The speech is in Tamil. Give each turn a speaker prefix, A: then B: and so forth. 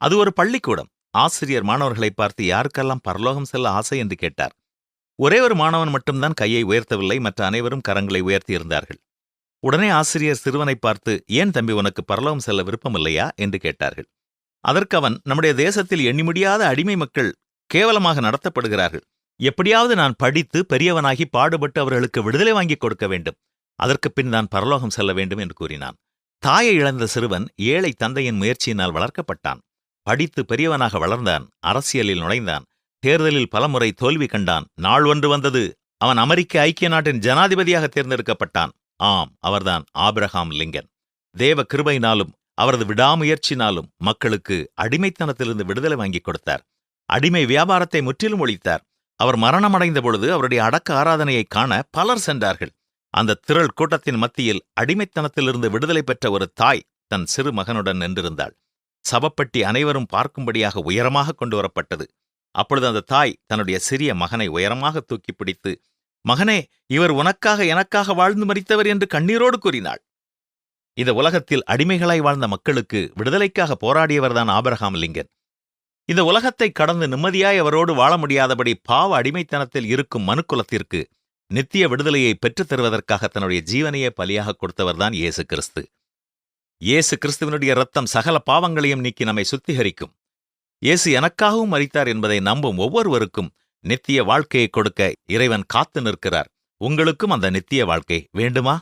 A: அது ஒரு பள்ளிக்கூடம். ஆசிரியர் மாணவர்களை பார்த்து யாருக்கெல்லாம் பரலோகம் செல்ல ஆசை என்று கேட்டார். ஒரே ஒரு மாணவன் மட்டும்தான் கையை உயர்த்தவில்லை மற்ற அனைவரும் கரங்களை உயர்த்தியிருந்தார்கள் உடனே ஆசிரியர் சிறுவனை பார்த்து ஏன் தம்பி உனக்கு பரலோகம் செல்ல விருப்பமில்லையா? என்று கேட்டார்கள். அதற்கு அவன் நம்முடைய தேசத்தில் எண்ணி முடியாத அடிமை மக்கள் கேவலமாக நடத்தப்படுகிறார்கள். எப்படியாவது நான் படித்து பெரியவனாகி பாடுபட்டு அவர்களுக்கு விடுதலை வாங்கிக் கொடுக்க வேண்டும். அதற்கு பின் நான் பரலோகம் செல்ல வேண்டும் என்று கூறினான். தாயை இழந்த சிறுவன் ஏழை தந்தையின் முயற்சியினால் வளர்க்கப்பட்டான். படித்து பெரியவனாக வளர்ந்தான் அரசியலில் நுழைந்தான் தேர்தலில் பலமுறை தோல்வி கண்டான் நாள் ஒன்று வந்தது. அவன் அமெரிக்க ஐக்கிய நாட்டின் ஜனாதிபதியாக தேர்ந்தெடுக்கப்பட்டான். ஆம் அவர்தான் ஆபிரகாம் லிங்கன். தேவ கிருபையினாலும் அவரது விடாமுயற்சினாலும் மக்களுக்கு அடிமைத்தனத்திலிருந்து விடுதலை வாங்கிக் கொடுத்தார். அடிமை வியாபாரத்தை முற்றிலும் ஒழித்தார். அவர் மரணமடைந்த பொழுது அவருடைய அடக்க ஆராதனையை காண பலர் சென்றார்கள். அந்த திரள் கூட்டத்தின் மத்தியில் அடிமைத்தனத்திலிருந்து விடுதலை பெற்ற ஒரு தாய் தன் சிறு மகனுடன் நின்றிருந்தாள். சவப்பட்டி அனைவரும் பார்க்கும்படியாக உயரமாக கொண்டு வரப்பட்டது. அப்பொழுது அந்த தாய் தன்னுடைய சிறிய மகனை உயரமாக தூக்கி பிடித்து மகனே இவர் உனக்காக எனக்காக வாழ்ந்து மறித்தவர் என்று கண்ணீரோடு கூறினாள். இந்த உலகத்தில் அடிமைகளாய் வாழ்ந்த மக்களுக்கு விடுதலைக்காக போராடியவர்தான் ஆபரகாம் லிங்கன். இந்த உலகத்தை கடந்து நிம்மதியாய் அவரோடு வாழ முடியாதபடி பாவ அடிமைத்தனத்தில் இருக்கும் மனுக்குலத்திற்கு நித்திய விடுதலையை பெற்றுத் தருவதற்காக தன்னுடைய ஜீவனையே பலியாக கொடுத்தவர்தான் இயேசு கிறிஸ்து. இயேசு கிறிஸ்துவனுடைய ரத்தம் சகல பாவங்களையும் நீக்கி நம்மை சுத்திகரிக்கும். இயேசு எனக்காகவும் மரித்தார் என்பதை நம்பும் ஒவ்வொருவருக்கும் நித்திய வாழ்க்கையை கொடுக்க இறைவன் காத்து நிற்கிறார். உங்களுக்கும் அந்த நித்திய வாழ்க்கை வேண்டுமா?